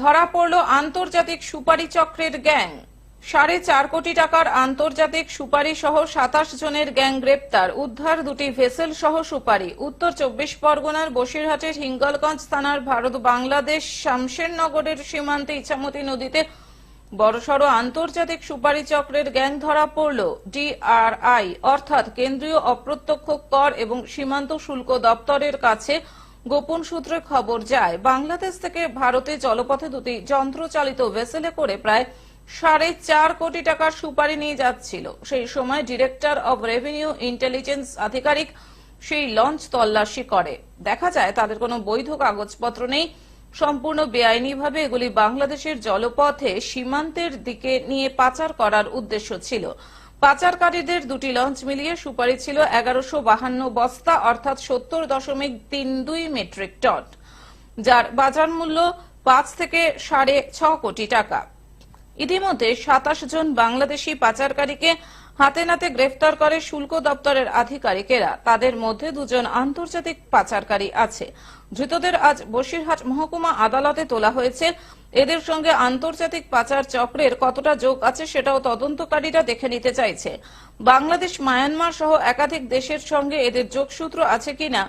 ধরা পড়ল আন্তর্জাতিক সুপারি চক্রের গ্যাং। সাড়ে চার কোটি টাকার আন্তর্জাতিক সুপারি সহ সাতাশ জনের গ্যাং গ্রেপ্তার। উদ্ধার দুটি ভেসেল সহ সুপারি। উত্তর চব্বিশ পরগনার বসিরহাটের হিঙ্গলগঞ্জ থানার ভারত বাংলাদেশ শামশেরনগরের সীমান্তে ইছামতি নদীতে বড়সড় আন্তর্জাতিক সুপারি চক্রের গ্যাং ধরা পড়ল। ডিআরআই অর্থাৎ কেন্দ্রীয় অপ্রত্যক্ষ কর এবং সীমান্ত শুল্ক দপ্তরের কাছে গোপন সূত্রে খবর যায়, বাংলাদেশ থেকে ভারতে জলপথে দুটি যন্ত্রচালিত ভেসেলে করে প্রায় সাড়ে চার কোটি টাকার সুপারি নিয়ে যাচ্ছিল। সেই সময় ডিরেক্টর অব রেভিনিউ ইন্টেলিজেন্স আধিকারিক সেই লঞ্চ তল্লাশি করে। দেখা যায়, তাদের কোনো বৈধ কাগজপত্র নেই। সম্পূর্ণ বেআইনিভাবে এগুলি বাংলাদেশের জলপথে সীমান্তের দিকে নিয়ে পাচার করার উদ্দেশ্য ছিল। পাচারকারীদের দুটি লঞ্চ মিলিয়ে সুপারি ছিল এগারোশো বাহান্ন বস্তা, অর্থাৎ সত্তর দশমিক তিন দুই মেট্রিক টন, যার বাজার মূল্য পাঁচ থেকে সাড়ে ছ কোটি টাকা। ইতিমধ্যে সাতাশ জন বাংলাদেশি পাচারকারীকে হাতে নাতে গ্রেফতার করে শুল্ক দপ্তরের আধিকারিকেরা। তাদের মধ্যে দুজন আন্তর্জাতিক পাচারকারী আছে। ধৃতদের আজ বসিরহাট মহকুমা আদালতে তোলা হয়েছে এদের সঙ্গে আন্তর্জাতিক পাচার চক্রের কতটা যোগ আছে সেটাও তদন্তকারীরা দেখে নিতে চাইছে। বাংলাদেশ, মায়ানমার সহ একাধিক দেশের সঙ্গে এদের যোগসূত্র আছে কিনা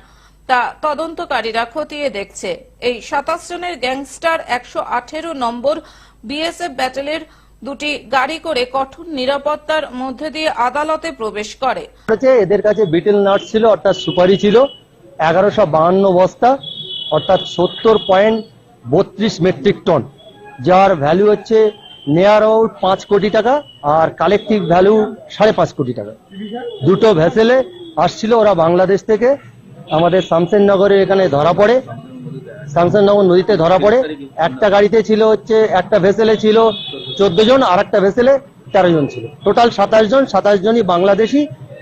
তা তদন্তকারীরা খতিয়ে দেখছে। এই সাতাশ জনের গ্যাংস্টার একশো আঠেরো নম্বর বিএসএফ ব্যাটেলের দুটি গাড়ি করে কঠোর নিরাপত্তার মধ্যে দিয়ে আদালতে প্রবেশ করে। এদের কাছে বিটেল নাট ছিল, অর্থাৎ সুপারি ছিল, এগারোশো বাহান্ন বস্তা, অর্থাৎ সত্তর পয়েন্ট বত্রিশ মেট্রিক টন যার ভ্যালু হচ্ছে নেয়ার আউট পাঁচ কোটি টাকা আর কালেকটিভ ভ্যালু সাড়ে পাঁচ কোটি টাকা। দুটো ভেসেলে আসছিল ওরা বাংলাদেশ থেকে, আমাদের শামসেরনগরে এখানে ধরা পড়ে। শামসেরনগর নদীতে ধরা পড়ে। একটা গাড়িতে ছিল হচ্ছে, একটা ভেসেলে ছিল চোদ্দ জন, আর একটা ভেসেলে তেরো জন ছিল। টোটাল সাতাশ জন, সাতাশ জনই বাংলাদেশি।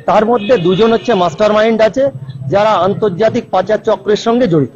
তার মধ্যে দুজন হচ্ছে মাস্টার মাইন্ড আছে, যারা আন্তর্জাতিক পাচার চক্রের সঙ্গে জড়িত।